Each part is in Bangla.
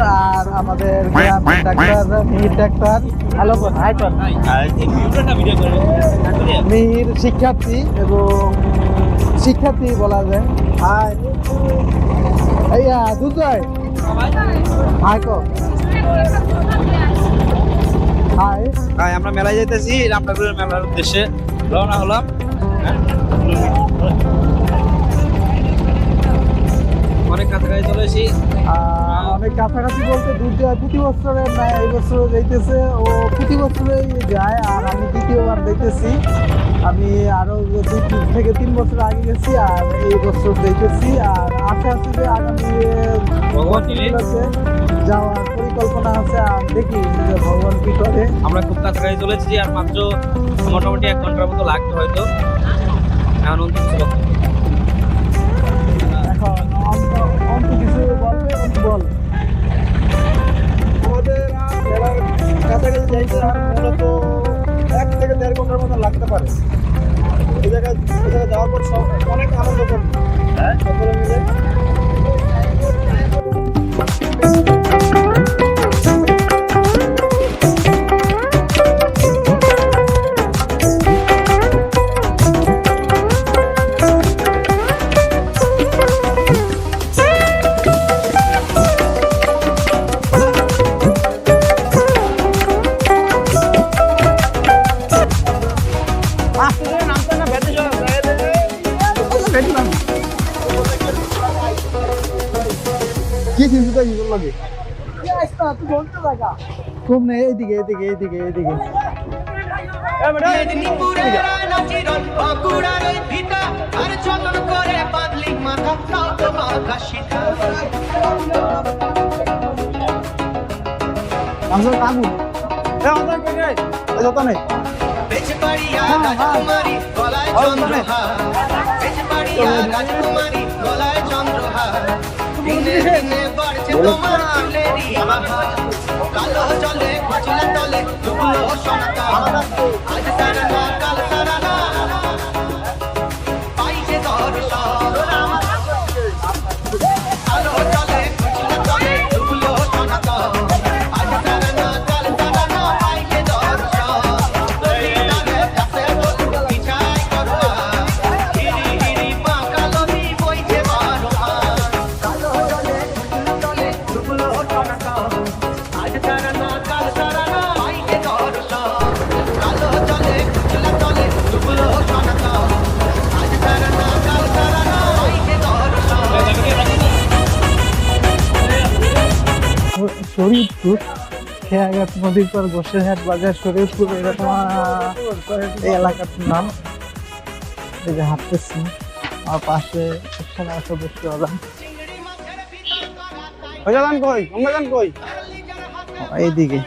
আর আমাদের doctor Mihir doctor. Hello Mihir শিক্ষার্থী এবং শিক্ষার্থী বলা যায়। হাই। আমরা মেলায় যাইতেছি। রামটাকুরের মেলার উদ্দেশ্যে রওনা হলাম। হ্যাঁ? অনেক কাছাকাছি চলে এসেছি। অনেক কাছাকাছি বলতে দূর যায় প্রতি বছরের না এই বছর যাইতেছে। ও প্রতি বছরেই যায় আর আমি দ্বিতীয়বার দেখতেছি আমি আরও দুই তিন থেকে তিন বছর আগে গেছি আর এই বছর দেখতেছি আর আশা আছে যে আগামী যাওয়ার পরিকল্পনা আছে আর দেখি যে ভগবান কি করে। আমরা খুব কাছাকাছি চলে এসেছি আর মাত্র মোটামুটি এক ঘণ্টার মতো লাগবে হয়তো। এখন অন্তিম বল। আমাদের মেলার এক থেকে দেড় ঘণ্টার মতো লাগতে পারে। এই জায়গায় এই জায়গায় যাওয়ার লাগে? কম নেই এইদিকে এইদিকে এইদিকে এইদিকে। আমরা কাকু? যত নেই রাজকুমারী গলায় চন্দ্রহার বেজবাড়িয়া রাজকুমারী গলায় চন্দ্রহার। দিনে দিনে কালো জলে কচলা তলে আজ সারা শরীরপুর খেয়াঘাট নদীর পর গোসেরহাট বাজার শরীরপুর এরকম এই এলাকার নাম। এই যে হাঁটতেছি। আমার পাশে সেনা সদস্য হলাম কই? কই? এইদিকে।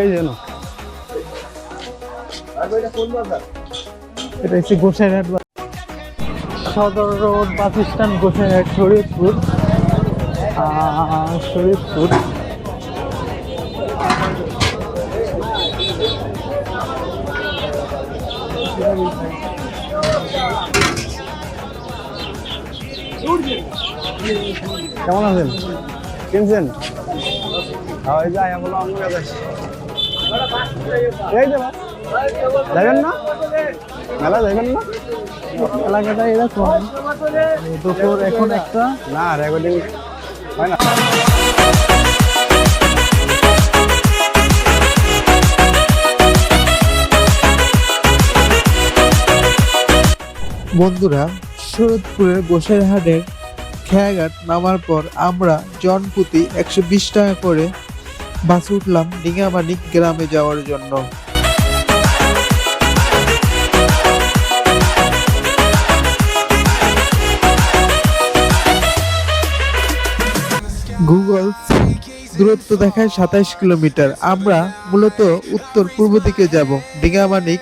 এই যেন এটা হচ্ছে গোসাইরহাট সদর রোড বাস স্ট্যান্ড গোসাইরহাট কেমন আছেন? কিনছেন? হয় যাই বলো আমি এই যে। বাস। যাবেন না? মেলা যাবেন না? এলাকাটা এরকম দুপুর এখন একটা। না রেকর্ডিং হয় না? বন্ধুরা শরৎপুরের গোসাইরহাটের খেয়াঘাট নামার পর আমরা জনপ্রতি একশো বিশ টাকা করে বাসে উঠলাম ডিঙামানিক গ্রামে যাওয়ার জন্য। গুগল দূরত্ব দেখায় সাতাশ কিলোমিটার। আমরা মূলত উত্তর পূর্ব দিকে যাব। দিঘা মানিক।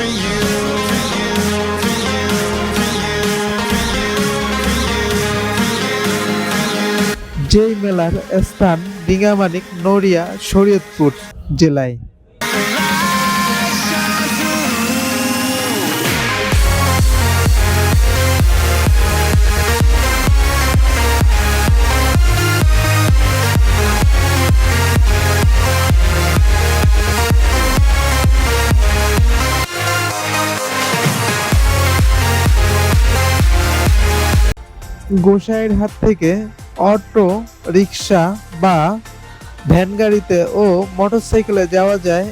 You? যেই মেলার স্থান ডিঙ্গামানিক নড়িয়া শরীয়তপুর জেলায়। গোসাইয়ের হাত থেকে অটো রিক্সা বা ভ্যান গাড়িতে ও মোটরসাইকেলে যাওয়া যায়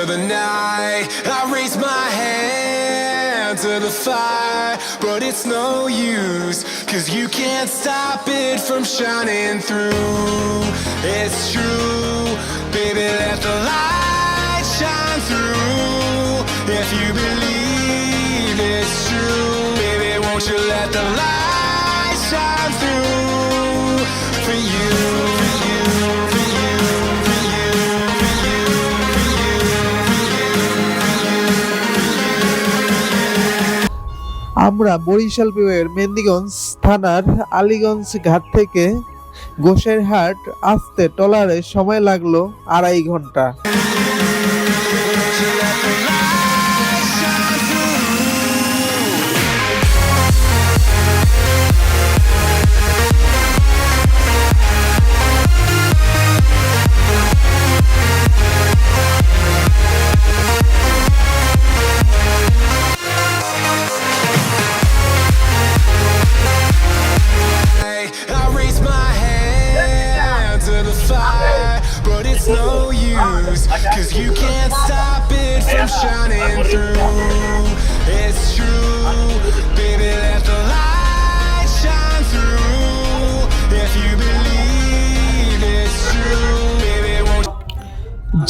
of the night. I raise my hand to the fire, but it's no use, cause you can't stop it from shining through. It's true, baby, let the light shine through. If you believe it's true, baby, won't you let the light shine through for you. আমরা বরিশাল বিভাগের মেন্দিগঞ্জ থানার আলীগঞ্জ ঘাট থেকে গোসাইরহাট আসতে টলারে সময় লাগল আড়াই ঘণ্টা।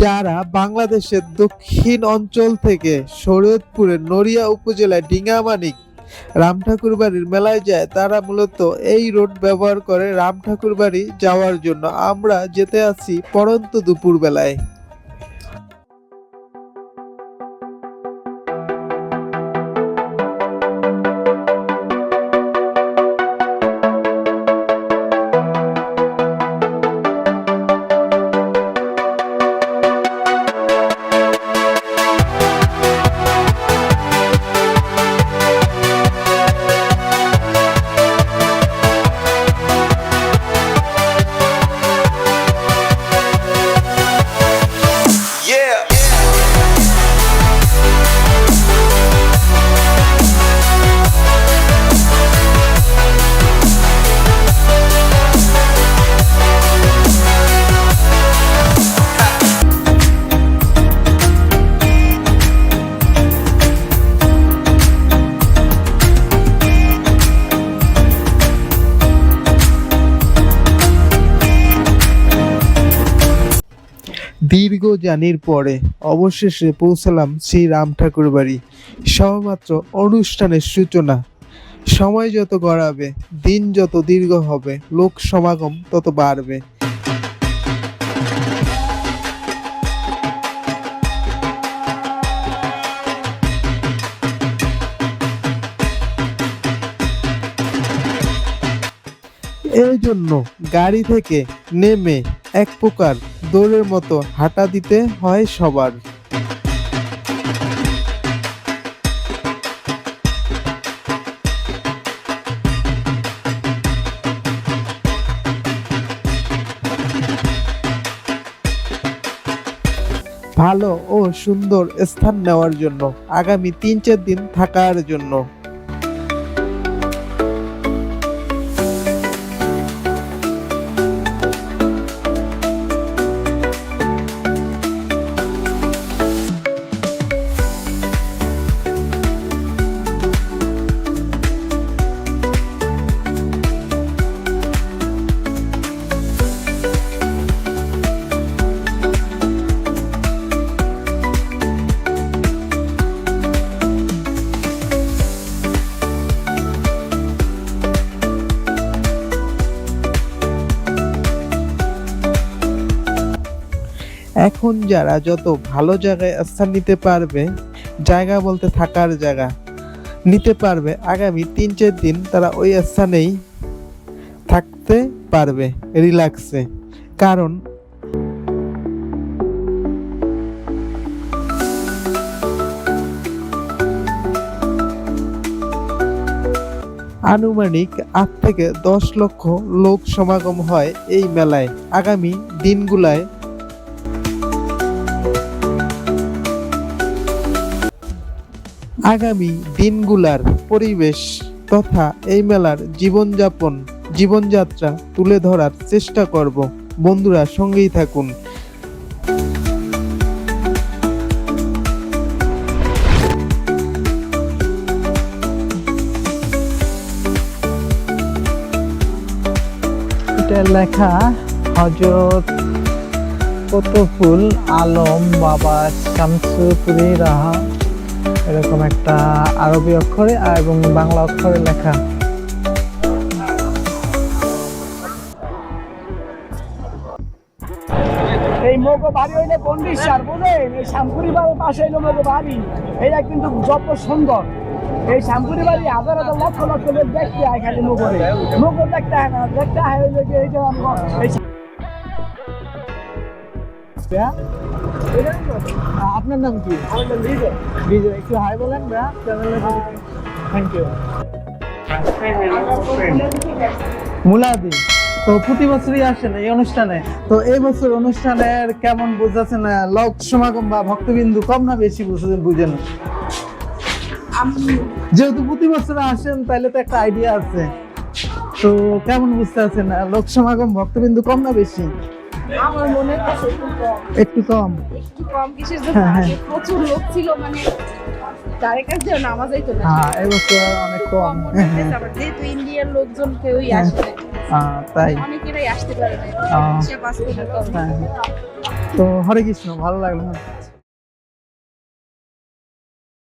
যারা বাংলাদেশের দক্ষিণ অঞ্চল থেকে শরীয়তপুরের নড়িয়া উপজেলায় ডিঙ্গামানিক রাম ঠাকুর বাড়ির মেলায় যায়, তারা মূলত এই রোড ব্যবহার করে রাম ঠাকুর বাড়ি যাওয়ার জন্য। আমরা যেতে আসি পরন্ত দুপুর দীর্ঘ জানির পরে অবশেষে পৌঁছালাম শ্রী রাম ঠাকুর বাড়ি। সবেমাত্র অনুষ্ঠানের সূচনা। সময় যত গড়াবে, দিন যত দীর্ঘ হবে, লোক সমাগম তত বাড়বে। জন্য গাড়ি থেকে নেমে এক প্রকার দৌড়ের মতো হাঁটা দিতে হয় সবার। ভালো ও সুন্দর স্থান নেওয়ার জন্য, আগামী তিন চার দিন থাকার জন্য। এখন যারা যত ভালো জায়গায় স্থান নিতে পারবে, জায়গা বলতে থাকার জায়গা নিতে পারবে, আগামী তিন চার দিন তারা ওই স্থানেই থাকতে পারবে রিল্যাক্সে কারণ আনুমানিক আট থেকে দশ লক্ষ লোক সমাগম হয় এই মেলায়। আগামী দিনগুলায় আগামী দিনগুলার পরিবেশ তথা এই মেলার জীবনযাপন, জীবনযাত্রা তুলে ধরার চেষ্টা করব। বন্ধুরা, সঙ্গেই থাকুন। এটা লেখা হজরত কতফুল আলম বাবা শামসুপুরি রাহা। এরকম একটা আরবি অক্ষরে এবং বাংলা অক্ষরে লেখা। এই মোগো বাড়ি হইলে কন্ডিশনার বুঝলেন এই শ্যামপুরি বাড়ির পাশে হইল মোগো বাড়ি। এইটা কিন্তু যত সুন্দর। এই শ্যামপুরি বাড়ি হাজার হাজার লক্ষ লক্ষ লোক দেখতে হয় খালি মোগরে। মোগো দেখতে হয় না, দেখতে হয় ওই যে এই যে আমার এই আপনার নাম কি? আমার নাম বিজয়। বিজয় একটু হাই বলেন ভাইয়া চ্যানেলে থ্যাংক ইউ মুলাদি তো প্রতি বছরই আসেন এই অনুষ্ঠানে। তো এই বছর অনুষ্ঠানের কেমন বুঝাচ্ছেন লোক সমাগম বা ভক্তবিন্দু কম না বেশি বুঝেছেন বুঝেন যেহেতু প্রতি বছর আসেন তাহলে তো একটা আইডিয়া আছে। তো কেমন বুঝতে আছেন লোক সমাগম ভক্তবিন্দু কম না বেশি? আমার মনে হচ্ছে একটু কম। একটু কম? একটু কম কিসের জন্য? হ্যাঁ, হ্যাঁ। প্রচুর লোক ছিল মানে তারে কাছে নামাজ যাইতো না। হ্যাঁ এবছর অনেক কম। যেহেতু ইন্ডিয়ার লোকজন কেউই তাই। অনেকেরাই আসতে পারে না। তো হরে কৃষ্ণ ভালো লাগল